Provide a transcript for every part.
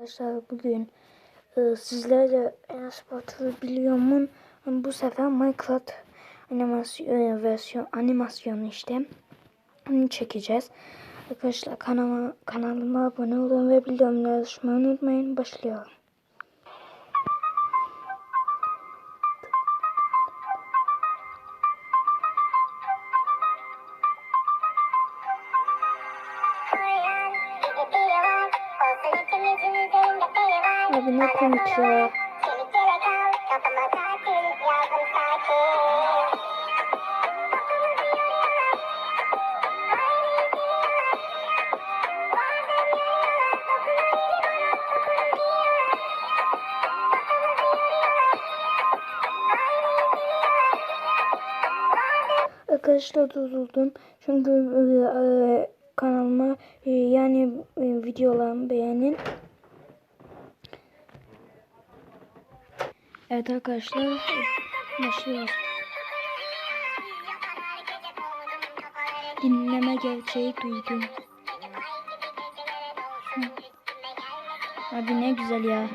Arkadaşlar bugün e, sizlerle Enes Batur'u biliyomun bu sefer Minecraft animasyon versiyon animasyonu işte onu çekeceğiz. Arkadaşlar kanalıma, kanalıma abone olun ve bildirimleri açmayı unutmayın. Abi ne komik ya. Arkadaşlar durdurdum. Çünkü e, e, kanalıma e, yani e, videolarımı beğenin. Evet arkadaşlar başlıyoruz. Dinleme gerçeği duydum. Abi ne güzel ya.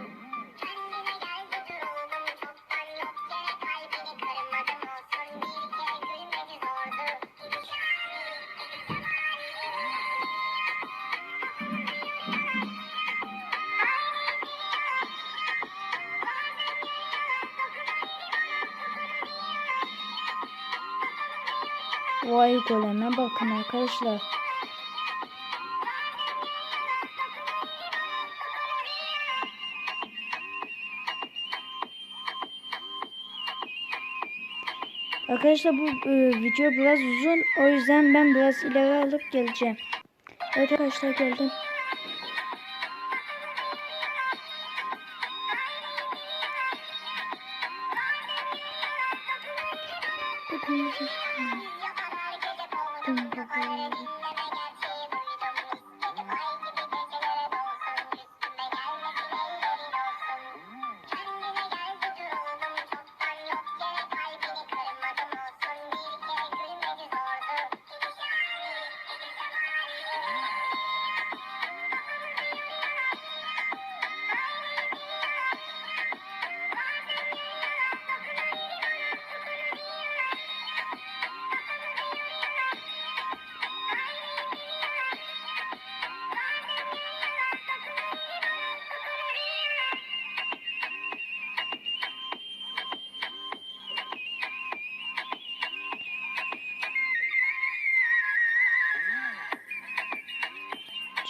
Vay goleme bakın arkadaşlar. Arkadaşlar bu e, video biraz uzun. O yüzden ben biraz ileri alıp geleceğim. Evet arkadaşlar geldim. Bakın Cadı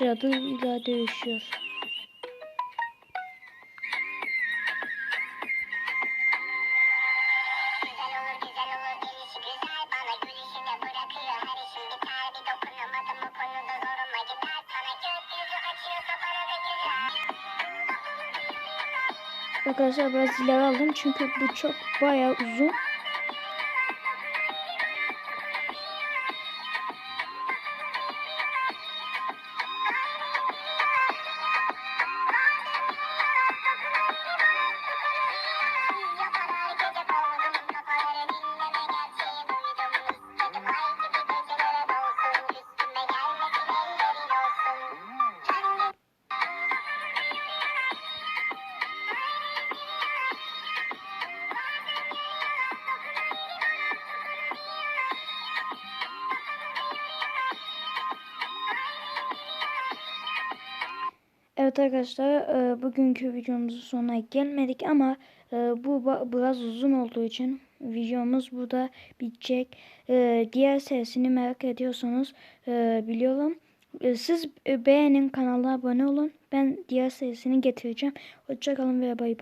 ile dövüşüyor. Arkadaşlar biraz ileri aldım çünkü bu çok bayağı uzun. Evet arkadaşlar e, bugünkü videomuzun sonuna gelmedik ama e, bu biraz uzun olduğu için videomuz burada bitecek. E, diğer serisini merak ediyorsanız biliyorum. Siz beğenin kanala abone olun. Ben diğer serisini getireceğim. Hoşçakalın ve bay bay.